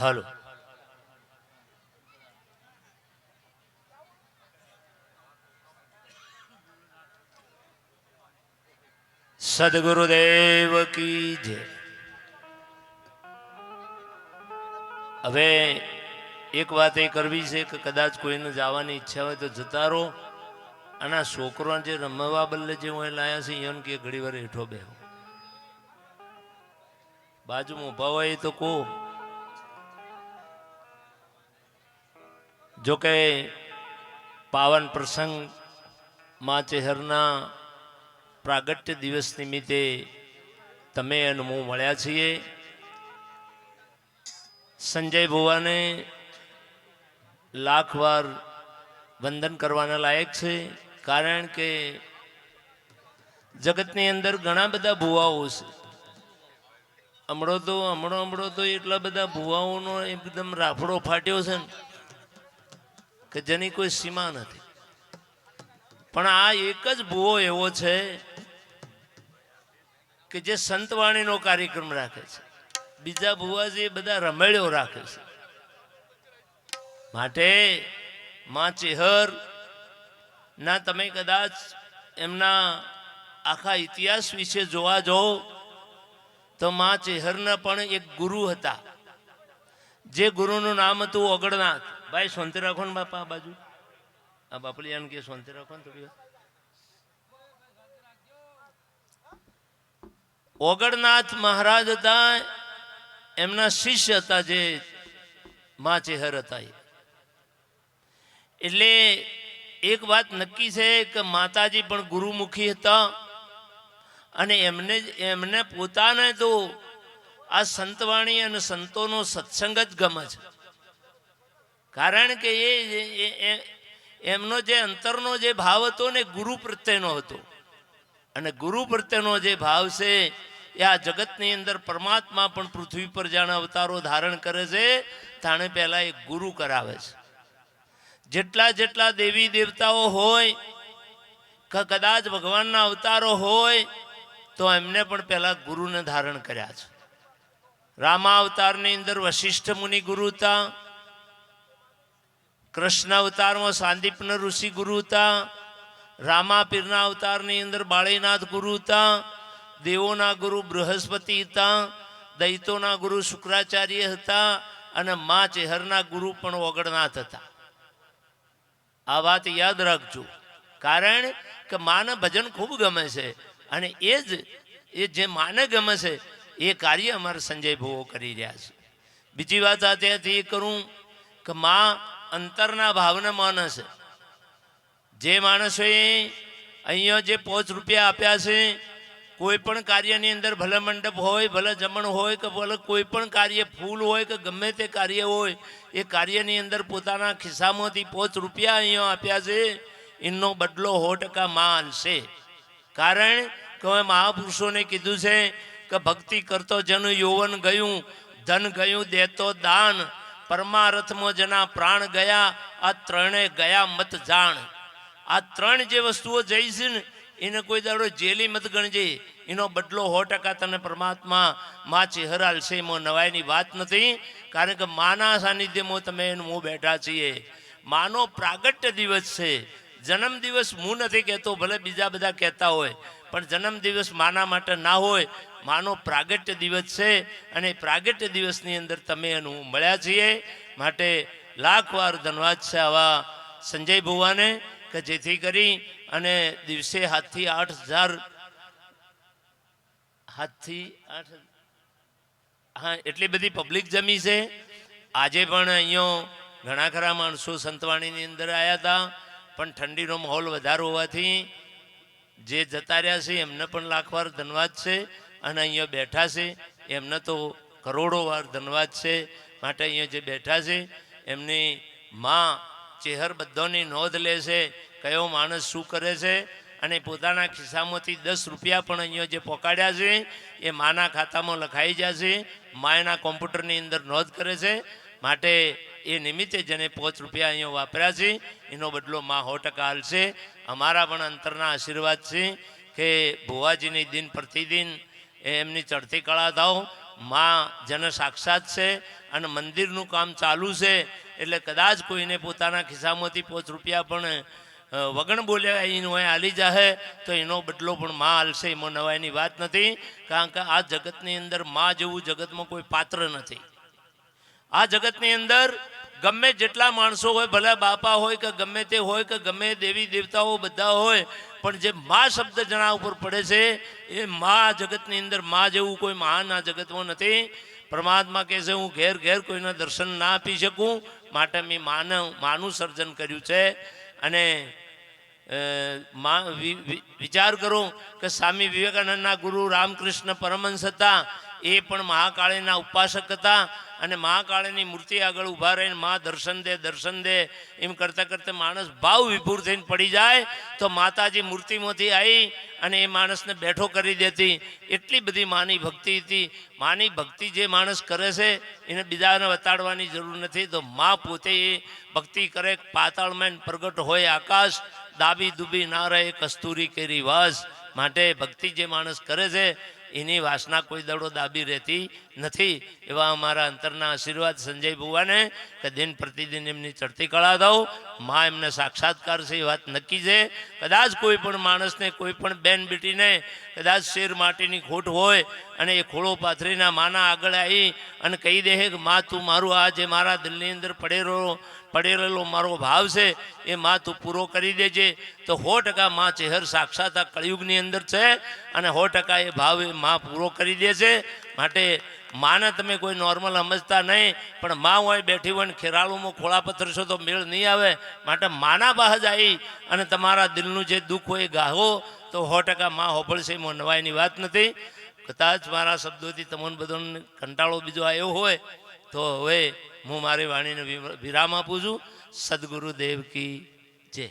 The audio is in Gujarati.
હાલો. સદગુરુદેવ કી જય. હવે એક વાત એ કરવી છે કે કદાચ કોઈને જવાની ઈચ્છા હોય તો જતા રહો. અને છોકરો જે રમવા બદલે જે હું લાયા છે એમ કે ઘડી વાર હેઠો બેહો. બાજુમાં ઊભા હોય તો કહો. જો કે પાવન પ્રસંગમાં ચહેરના પ્રાગટ્ય દિવસ નિમિત્તે તમે અને હું મળ્યા છીએ. સંજય ભુવાને લાખ વાર વંદન કરવાના લાયક છે, કારણ કે જગતની અંદર ઘણા બધા ભુવાઓ છે. હમણો તો, હમણો હમણો તો એટલા બધા ભુવાઓનો એકદમ રાફડો ફાટ્યો છે ને. કે જેની કોઈ સીમા નથી. પણ આ એક જ ભૂવો એવો છે કે જે સંતવાણીનો કાર્યક્રમ રાખે છે. બીજા ભુવાજી બધા રમેળ્યો રાખે છે. માટે માં ચેહર, ના તમે કદાચ એમના આખા ઇતિહાસ વિશે જોવા જાઓ, તો માં ચેહરના પણ એક ગુરુ હતા. જે ગુરુનું નામ હતું ઓગળનાથ. ભાઈ, શાંતિ રાખો ને બાપા, આ બાજુ આ બાપલિયાને કે શાંતિ રાખો ને થોડી વાર. ઓગળનાથ મહારાજ હતા, એમના શિષ્ય હતા જે મા ચેહર હતા. એટલે એક વાત નક્કી છે કે માતાજી પણ ગુરુમુખી હતા અને એમને એમને પોતાને તો આ સંતવાણી અને સંતોનો સત્સંગ જ ગમે છે કારણ કે એ એમનો જે અંતરનો જે ભાવ હતો ને ગુરુ પ્રત્યેનો હતો. અને ગુરુ પ્રત્યેનો જે ભાવ છે એ આ જગતની અંદર પરમાત્મા પણ પૃથ્વી પર જાણે અવતારો ધારણ કરે છે, તાણે પહેલાં એ ગુરુ કરાવે છે. જેટલા જેટલા દેવી દેવતાઓ હોય, કે, કદાચ ભગવાનના અવતારો હોય, તો એમને પણ પહેલાં ગુરુને ધારણ કર્યા છે. રામા અવતારની અંદર વશિષ્ઠ મુનિ ગુરુ હતા કૃષ્ણ અવતારમાં સાંદીપન ઋષિ ગુરુ હતા. રામા અવતારની અંદર બાળીનાથ ગુરુ હતા. દેવોના ગુરુ બૃહસ્પતિ હતા. દૈતોના ગુરુ શુક્રાચાર્ય હતા અને મા ચેહરના ગુરુ પણ ઓગળનાથ હતા. આ વાત યાદ રાખજો. કારણ કે માને ભજન ખૂબ ગમે છે અને એ જ, એ જે માને ગમે છે, એ કાર્ય અમારા સંજય ભુવો કરી રહ્યા છે. બીજી વાત આ ત્યાંથી એ કરું કે માં અંતરના ભાવને માને છે. જે માણસોએ અહીંયા જે પાંચ રૂપિયા આપ્યા છે, કોઈ પણ કાર્યની અંદર ભલે મંડપ હોય, ભલે જમણ હોય કે ભલે કોઈ પણ કાર્ય ફૂલ હોય કે ગમે તે કાર્ય હોય, એ કાર્યની અંદર પોતાના ખિસ્સામાંથી પાંચ રૂપિયા અહીંયા આપ્યા છે, એનો બદલો સો ટકા માન છે. કારણ કે હવે મહાપુરુષોને કીધું છે કે ભક્તિ કરતો જન યૌવન ગયું, ધન ગયું, દેતો દાન. પરમારથમાં જેના પ્રાણ ગયા, આ ત્રણે ગયા મત જાણ. આ ત્રણ જે વસ્તુઓ જઈ છે ને, એને કોઈ દાડો જેલી મત ગણજે. એનો બદલો સો ટકા તને પરમાત્મા માં ચેહરાલ છે એમાં નવાઈની વાત નથી, કારણ કે માના સાનિધ્યમાં તમે એનું હું બેઠા છીએ. માનો પ્રાગટ્ય દિવસ છે. જન્મ દિવસ હું નથી કહેતો, ભલે બીજા બધા કહેતા હોય, પણ જન્મ દિવસ માના માટે ના હોય માનો પ્રાગટ્ય દિવસ છે અને પ્રાગટ્ય દિવસની અંદર તમે એનું મળ્યા છીએ. માટે લાખ વાર ધન્યવાદ છે આવા સંજય ભુવાને કે જેથી કરી અને દિવસે હાથથી આઠ હજાર હાથથી આઠ હા, એટલી બધી પબ્લિક જમી છે. આજે પણ અહીંયા ઘણા ખરા માણસો સંતવાણીની અંદર આવ્યા હતા, પણ ઠંડીનો માહોલ વધારે હોવાથી જે જતા રહ્યા છે એમને પણ લાખવાર ધન્યવાદ છે. અને અહીંયા બેઠા છે. એમને તો કરોડો વાર ધન્યવાદ છે. માટે અહીંયા જે બેઠા છે, એમની માં ચેહર બધાની નોંધ લે છે, કયો માણસ શું કરે છે અને પોતાના ખિસ્સામાંથી દસ રૂપિયા પણ અહીંયા જે પોકાડ્યા છે, એ માના ખાતામાં લખાઈ છે. માયના કોમ્પ્યુટરની અંદર નોંધ કરે છે. માટે એ નિમિત્તે જેને પાંચ રૂપિયા અહીંયા વાપર્યા છે. એનો બદલો માં સો ટકા હાલશે અમારા પણ અંતરના આશીર્વાદ છે કે ભુવાજીની દિન પ્રતિદિન એ એમની ચડતી કળા થાવમાં જન સાક્ષાત છે અને મંદિરનું કામ ચાલુ છે. એટલે કદાચ કોઈને પોતાના ખિસ્સામાંથી પોચ રૂપિયા પણ વગણ બોલ્યા એનું હોય હાલી જાહે, તો એનો બદલો પણ માં હાલશે, એમાં નવાઈની વાત નથી. કારણ કે આ જગતની અંદરમાં જેવું જગતમાં કોઈ પાત્ર નથી. આ જગતની અંદર ગમે જેટલા માણસો હોય, ભલે બાપા હોય કે ગમે તે હોય કે ગમે દેવી દેવતાઓ બધા હોય, પણ જે મા શબ્દ જણા ઉપર પડે છે, એ મા જગતની અંદર મા જેવું કોઈ મહાન આ જગતમાં નથી. પરમાત્મા કહે છે, હું ઘેર ઘેર કોઈના દર્શન ના આપી શકું, માટે મેં માનવ માનું સર્જન કર્યું છે. અને વિચાર કરો કે સ્વામી વિવેકાનંદના ગુરુ રામકૃષ્ણ પરમહંસ હતા એ પણ મહાકાળીના ઉપાસક હતા અને મહાકાળીની મૂર્તિ આગળ ઊભા રહીને મા દર્શન દે દર્શન દે, એમ કરતાં કરતાં માણસ ભાવ વિભૂર થઈને પડી જાય તો માતાજી મૂર્તિમાંથી આવી અને એ માણસને બેઠો કરી દેતી. એટલી બધી માની ભક્તિ હતી. માની ભક્તિ જે માણસ કરે છે, એને બીજાને બતાડવાની જરૂર નથી. તો મા પોતે ભક્તિ કરે, પાતાળમાં પ્રગટ હોય આકાશ દાબી દુબી ના રહે, કસ્તુરી કેરી વાસ. માટે ભક્તિ જે માણસ કરે છે એની વાસના કોઈ દડો દાબી રહેતી નથી. એવા અમારા અંતરના આશીર્વાદ સંજય ભુવાને કે દિન પ્રતિદિન એમની ચડતી કળા દઉં. મા એમને સાક્ષાત્કાર છે, એ વાત નક્કી છે. કદાચ કોઈ પણ માણસને, કોઈ પણ બેન બેટીને કદાચ શેર માટીની ખોટ હોય અને એ ખોળો પાથરીના માના આગળ આવી અને કહી દે કે, માં, તું મારું આ જે મારા દિલની અંદર પડેલો પડેલો મારો ભાવ છે, એ માં, તું પૂરો કરી દેજે. તો સો ટકા માં ચહેર સાક્ષાત આ કળિયુગની અંદર છે અને સો ટકા એ ભાવ એ માં પૂરો કરી દે છે. માટે માને તમે કોઈ નોર્મલ સમજતા નહીં, પણ માં હોય બેઠી હોય ને ખેરાળુમાં ખોળા પથરશો તો મેળ નહીં આવે. માટે માના બહાર જ આવી અને તમારા દિલનું જે દુઃખ હોય ગાહો. તો સો ટકા માં હોભળશે એમાં નવાઈની વાત નથી. કદાચ મારા શબ્દોથી તમને બધાને કંટાળો બીજો આવ્યો હોય, તો હવે હું મારી વાણીને વિરામ આપું છું. સદગુરુદેવ કી જય.